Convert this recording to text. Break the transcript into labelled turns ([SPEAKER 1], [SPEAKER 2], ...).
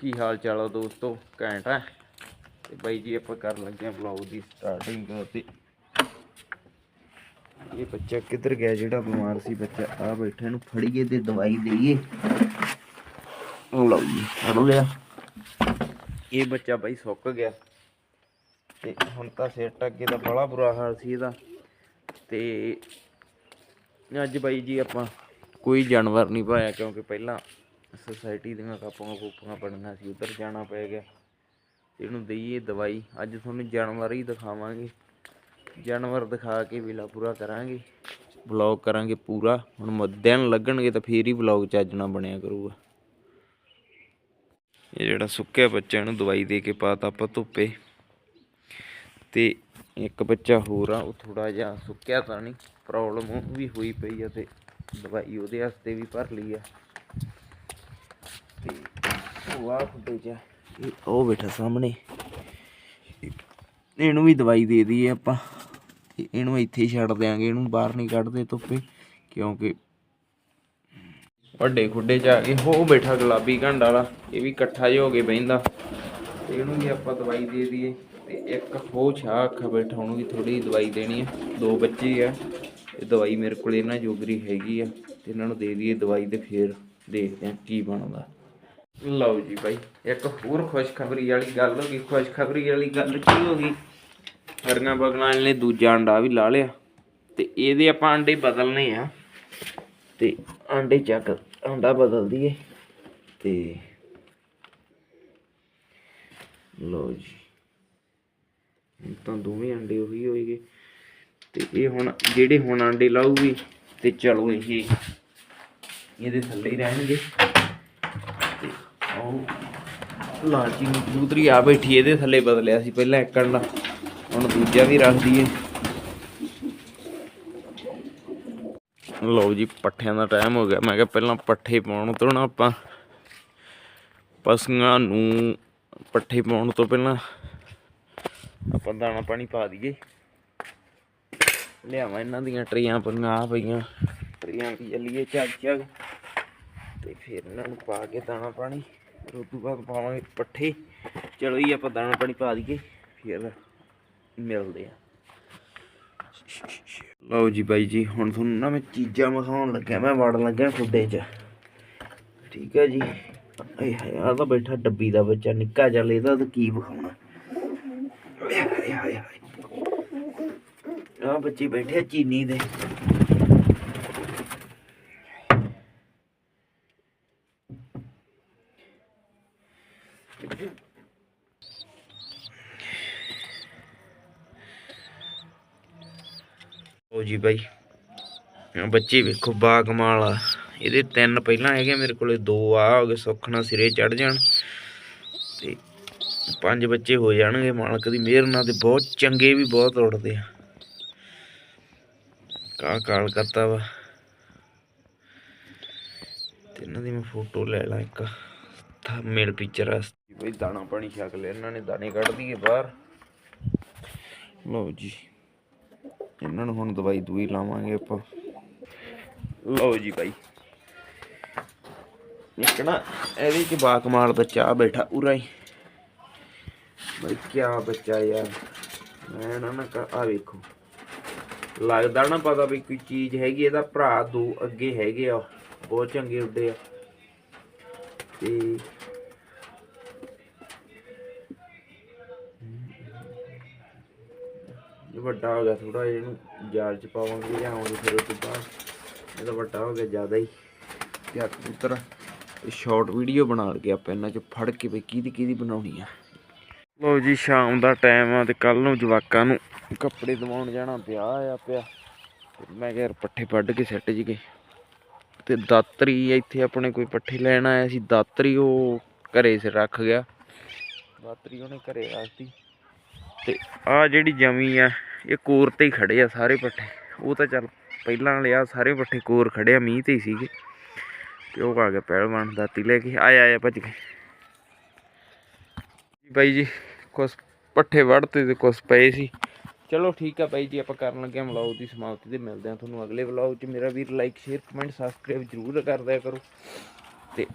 [SPEAKER 1] ਕੀ ਹਾਲ ਚਾਲ ਆ ਦੋਸਤੋ? ਘੈਂਟ ਹੈ ਤੇ ਬਾਈ ਜੀ, ਆਪਾਂ ਕਰਨ ਲੱਗੇ ਆ ਵਲੌਗ ਦੀ ਸਟਾਰਟਿੰਗ ਤੇ। ਇਹ ਬੱਚਾ ਕਿੱਧਰ ਗਿਆ? ਜਿਹੜਾ ਬਿਮਾਰ ਸੀ ਬੱਚਾ, ਆ ਬੈਠਾ ਇਹਨੂੰ ਫੜੀਏ ਤੇ ਦਵਾਈ ਦੇਈਏ। ਉਹ ਲਓ ਜੀ, ਫੜ ਲਿਆ। ਇਹ ਬੱਚਾ ਬਾਈ ਸੁੱਕ ਗਿਆ। ਤੇ ਹੁਣ ਤਾਂ ਸਿਰ ਅੱਗੇ ਦਾ ਬੜਾ ਬੁਰਾ ਹਾਲ ਸੀ ਇਹਦਾ। ਤੇ ਅੱਜ ਬਾਈ ਜੀ ਆਪਾਂ ਕੋਈ ਜਾਨਵਰ ਨਹੀਂ ਪਾਇਆ, ਕਿਉਂਕਿ ਪਹਿਲਾਂ ਸੁਸਾਇਟੀ ਦੀਆਂ ਕਾਪਾਂ ਕੂਪਾਂ ਪੜੀਆਂ ਸੀ, ਉਧਰ ਜਾਣਾ ਪੈ ਗਿਆ। ਇਹਨੂੰ ਦਈਏ ਦਵਾਈ। ਅੱਜ ਤੁਹਾਨੂੰ ਜਾਨਵਰ ਹੀ ਦਿਖਾਵਾਂਗੇ। ਜਾਨਵਰ ਦਿਖਾ ਕੇ ਵੇਲਾ ਪੂਰਾ ਕਰਾਂਗੇ। ਵਲੌਗ ਕਰਾਂਗੇ ਪੂਰਾ। ਹੁਣ ਮ- ਦਿਨ ਲੱਗਣਗੇ ਤਾਂ ਫੇਰ ਹੀ ਵਲੌਗ ਚੱਜਣਾ ਬਣਿਆ ਕਰੂਗਾ। ਇਹ ਜਿਹੜਾ ਸੁੱਕਿਆ ਬੱਚਾ ਨੂੰ ਦਵਾਈ ਦੇ ਕੇ ਪਾਤਾ ਆਪਾਂ ਧੁੱਪੇ। ਤੇ ਇੱਕ ਬੱਚਾ ਹੋਰ ਆ, ਉਹ ਥੋੜਾ ਜਿਹਾ ਸੁੱਕਿਆ ਤਾਂ ਨਹੀਂ ਪ੍ਰੋਬਲਮ ਉਹ ਵੀ ਹੋਈ ਪਈ ਆ ਤੇ ਦਵਾਈ ਉਹਦੇ ਵਾਸਤੇ ਵੀ ਭਰ ਲਈ ਆ। ਉਹ ਆ ਖੁੱਡੇ ਚ ਇਹ ਉਹ ਬੈਠਾ ਸਾਹਮਣੇ। ਇਹਨੂੰ ਵੀ ਦਵਾਈ ਦੇ ਦਈਏ ਆਪਾਂ। ਤੇ ਇਹਨੂੰ ਇੱਥੇ ਹੀ ਛੱਡ ਦਿਆਂਗੇ, ਇਹਨੂੰ ਬਾਹਰ ਨਹੀਂ ਕੱਢਦੇ ਧੁੱਪੇ, ਕਿਉਂਕਿ ਵੱਡੇ ਖੁੱਡੇ ਚ ਆ ਕੇ ਹੋ ਬੈਠਾ ਗੁਲਾਬੀ ਘੰਡ ਵਾਲਾ। ਇਹ ਵੀ ਇਕੱਠਾ ਜਿਹਾ ਹੋ ਕੇ ਬਹਿੰਦਾ। ਇਹਨੂੰ ਵੀ ਆਪਾਂ ਦਵਾਈ ਦੇ ਦਈਏ। ਤੇ ਇੱਕ ਹੋ ਛਾ ਅੱਖਾਂ ਬੈਠਾ, ਉਹਨੂੰ ਵੀ ਥੋੜੀ ਦਵਾਈ ਦੇਣੀ ਆ। ਦੋ ਬੱਚੇ ਆ। ਇਹ ਦਵਾਈ ਮੇਰੇ ਕੋਲ ਇਹਨਾਂ ਜੋਗਰੀ ਹੈਗੀ ਆ। ਤੇ ਇਹਨਾਂ ਨੂੰ ਦੇ ਦਈਏ ਦਵਾਈ ਤੇ ਫੇਰ ਦੇਖਦੇ ਆ ਕੀ ਬਣਦਾ। ਲਓ ਜੀ ਬਾਈ, ਇੱਕ ਹੋਰ ਖੁਸ਼ਖਬਰੀ ਵਾਲੀ ਗੱਲ ਹੋ ਗਈ। ਖੁਸ਼ਖਬਰੀ ਵਾਲੀ ਗੱਲ ਕੀ ਹੋ ਗਈ? ਹਰੀਆਂ ਬਗਲਾਂ ਨੇ ਦੂਜਾ ਅੰਡਾ ਵੀ ਲਾ ਲਿਆ ਤੇ ਇਹਦੇ ਆਪਾਂ ਅੰਡੇ ਬਦਲਨੇ ਆ। ਤੇ ਅੰਡੇ ਚੱਕ, ਅੰਡਾ ਬਦਲ ਦਈਏ। ਤੇ ਲਓ ਜੀ ਤਾਂ ਦੋਵੇਂ ਅੰਡੇ ਉਹੀ ਹੋਏਗੇ। ਤੇ ਇਹ ਹੁਣ, ਜਿਹੜੇ ਹੁਣ ਅੰਡੇ ਲਾਊਗੀ, ਤੇ ਚਲੋ ਇਹ, ਇਹਦੇ ਥੱਲੇ ਹੀ ਰਹਿਣਗੇ। ਉਹ ਲਾਲਚੀ ਕਬੂਤਰੀ ਆ ਬੈਠੀ ਇਹਦੇ ਥੱਲੇ ਬਦਲਿਆ ਸੀ, ਪਹਿਲਾਂ ਇੱਕ ਅੰਡਾ ਹੁਣ ਦੂਜਾ ਵੀ ਰੱਖ ਦਈਏ। ਲਓ ਜੀ, ਪੱਠਿਆਂ ਦਾ ਟਾਈਮ ਹੋ ਗਿਆ। ਮੈਂ ਕਿਹਾ ਪਹਿਲਾਂ ਪੱਠੇ ਪਾਉਣ ਤੋਂ ਨਾ ਆਪਾਂ ਪਸ਼ੂਆਂ ਨੂੰ ਪੱਠੇ ਪਾਉਣ ਤੋਂ ਪਹਿਲਾਂ ਆਪਾਂ ਦਾਣਾ ਪਾਣੀ ਪਾ ਦਈਏ। ਲਿਆਵਾਂ ਇਹਨਾਂ ਦੀਆਂ ਟਰੀਆਂ ਪਈਆਂ ਆ ਪਈਆਂ। ਟਰੀਆਂ ਕੀ ਚੱਲੀਏ ਝੱਗ ਝੱਗ ਤੇ ਫਿਰ ਇਹਨਾਂ ਨੂੰ ਪਾ ਕੇ ਦਾਣਾ ਪਾਣੀ। ਉਸ ਤੋਂ ਬਾਅਦ ਪਾਵਾਂਗੇ ਪੱਠੇ। ਚਲੋ ਜੀ, ਆਪਾਂ ਦਾਣਾ ਪਾਣੀ ਪਾ ਦਈਏ, ਫਿਰ ਮਿਲਦੇ ਆ। ਲਓ ਜੀ ਬਾਈ ਜੀ, ਹੁਣ ਤੁਹਾਨੂੰ ਨਾ ਮੈਂ ਚੀਜ਼ਾਂ ਵਿਖਾਉਣ ਲੱਗਿਆ, ਮੈਂ ਵੜਨ ਲੱਗਿਆ ਖੁੱਡੇ 'ਚ। ਠੀਕ ਹੈ ਜੀ। ਆਏ ਹਾਏ ਆ ਤਾਂ ਬੈਠਾ ਡੱਬੀ ਦਾ ਬੱਚਾ, ਨਿੱਕਾ ਚੱਲ ਇਹਦਾ ਤਾਂ ਕੀ ਵਿਖਾਉਣਾ। ਹਾਏ ਹਾਏ ਹਾਏ। ਆ ਬੱਚੇ ਬੈਠੇ ਆ ਚੀਨੀ ਦੇ। ਉਹ ਜੀ ਬਾਈ। ਬੱਚੇ ਵੇਖੋ ਬਾ ਕਮਾਲ ਆ। ਇਹਦੇ ਤਿੰਨ ਪਹਿਲਾਂ ਹੈਗੇ ਮੇਰੇ ਕੋਲੇ, ਦੋ ਆ, ਹੋ ਗਏ ਸੁੱਖ ਨਾਲ ਸਿਰੇ ਚੜ ਜਾਣ। ਤੇ ਪੰਜ ਬੱਚੇ ਹੋ ਜਾਣਗੇ, ਮਾਲਕ ਦੀ ਮਿਹਰ ਨਾਲ ਤੇ ਬਹੁਤ ਚੰਗੇ ਵੀ ਬਹੁਤ ਉੜਦੇ ਆ। ਕਾ ਕਾਲ ਕਰਤਾ ਵਾ। ਤੇ ਇਹਨਾਂ ਦੀ ਮੈਂ ਫੋਟੋ ਲੈ ਲਾਂ ਇੱਕ। ਮੇਲ ਪਿਕਚਰ ਆ। ਬਈ ਦਾਣਾ ਪਾਣੀ ਛਕ ਲਿਆ, ਇਹਨਾਂ ਨੇ ਦਾਣੇ ਕੱਢ ਦਈਏ ਬਾਹਰ। ਲਓ ਜੀ, ਇਹਨਾਂ ਨੂੰ ਹੁਣ ਦਵਾਈ ਦੂਈ ਲਾਵਾਂਗੇ ਆਪਾਂ। ਲਓ ਜੀ ਭਾਈ ਇੱਕ ਇਹਦੇ ਚ ਬਾ ਕਮਾਲ ਬੱਚਾ ਆ ਬੈਠਾ ਉਰਾ ਹੀ। ਬਈ ਕਿਆ ਬੱਚਾ ਯਾਰ, ਮੈਂ ਨਾ ਨਾ ਆ ਵੇਖੋ। ਲੱਗਦਾ ਨਾ ਪਤਾ ਵੀ ਕੋਈ ਚੀਜ਼ ਹੈਗੀ, ਇਹਦਾ ਭਰਾ ਦੋ ਅੱਗੇ ਹੈਗੇ ਆ ਬਹੁਤ ਚੰਗੇ ਉੱਡੇ ਆ। ਤੇ ਇਹ ਵੱਡਾ ਹੋ ਗਿਆ ਥੋੜਾ ਜਿਹਾ ਇਹਨੂੰ ਜਾਲ ਚ ਪਾਵਾਂਗੇ ਲਿਆਵਾਂਗੇ ਫਿਰ ਉਸ ਤੋਂ ਬਾਅਦ ਇਹਦਾ ਵੱਡਾ ਹੋ ਗਿਆ ਜ਼ਿਆਦਾ ਹੀ। ਤੇ ਆ ਕਬੂਤਰ ਸ਼ਾਰਟ ਵੀਡੀਓ ਬਣਾ ਲਗੇ ਆਪਾਂ ਇਹਨਾਂ ਚ ਫੜ ਕੇ ਵੀ ਕਿਹਦੀ ਕਿਹਦੀ ਬਣਾਉਣੀ ਆ। ਲਓ ਜੀ ਸ਼ਾਮ ਦਾ ਟਾਈਮ ਆ ਤੇ ਕੱਲ ਨੂੰ ਜਵਾਕਾਂ ਨੂੰ ਕੱਪੜੇ ਦਵਾਉਣ ਜਾਣਾ ਪਿਆ ਆ ਪਿਆ। ਮੈਂ ਕਿਹਾ ਯਾਰ ਪੱਠੇ ਵੱਢ ਕੇ ਸੱਟ ਜੀਗੇ ਤੇ ਦਾਤਰੀ ਇੱਥੇ ਆਪਣੇ ਕੋਈ ਪੱਠੇ ਲੈਣ ਆਇਆ ਸੀ, ਦਾਤਰੀ ਉਹ ਘਰੇ ਸਿਰ ਰੱਖ ਗਿਆ। ਦਾਤਰੀ ਉਹਨੇ ਘਰੇ ਰੱਖਤੀ। ਤੇ ਆ ਜਿਹੜੀ ਜਮੀ ਆ, ਇਹ ਕੋਰ ਤੇ ਹੀ ਖੜੇ ਆ ਸਾਰੇ ਪੱਠੇ। ਉਹ ਤਾਂ ਚੱਲ ਪਹਿਲਾਂ ਵਾਲੇ ਆ, ਸਾਰੇ ਪੱਠੇ ਕੋਰ ਖੜੇ ਆ, ਮੀਂਹ ਤੇ ਹੀ ਸੀਗੇ। ਤੇ ਉਹ ਆ ਗਿਆ ਪਹਿਲਵਾਨ ਦਾਤੀ ਲੈ ਕੇ। ਆਇਆ ਆਇਆ ਭੱਜ ਕੇ। ਬਾਈ ਜੀ, ਕੁਛ ਪੱਠੇ ਵੜਤੇ ਤੇ ਕੁਛ ਪਏ ਸੀ। ਚਲੋ ਠੀਕ ਆ ਬਾਈ ਜੀ, ਆਪਾਂ ਕਰਨ ਲੱਗੇ ਹਾਂ ਵਲੌਗ ਦੀ ਸਮਾਪਤੀ ਤੇ ਮਿਲਦੇ ਹਾਂ ਤੁਹਾਨੂੰ ਅਗਲੇ ਵਲੌਗ 'ਚ। ਮੇਰਾ ਵੀਰ ਲਾਈਕ ਸ਼ੇਅਰ ਕਮੈਂਟ ਸਬਸਕ੍ਰਾਈਬ ਜ਼ਰੂਰ ਕਰ ਦਿਆ ਕਰੋ। ਤੇ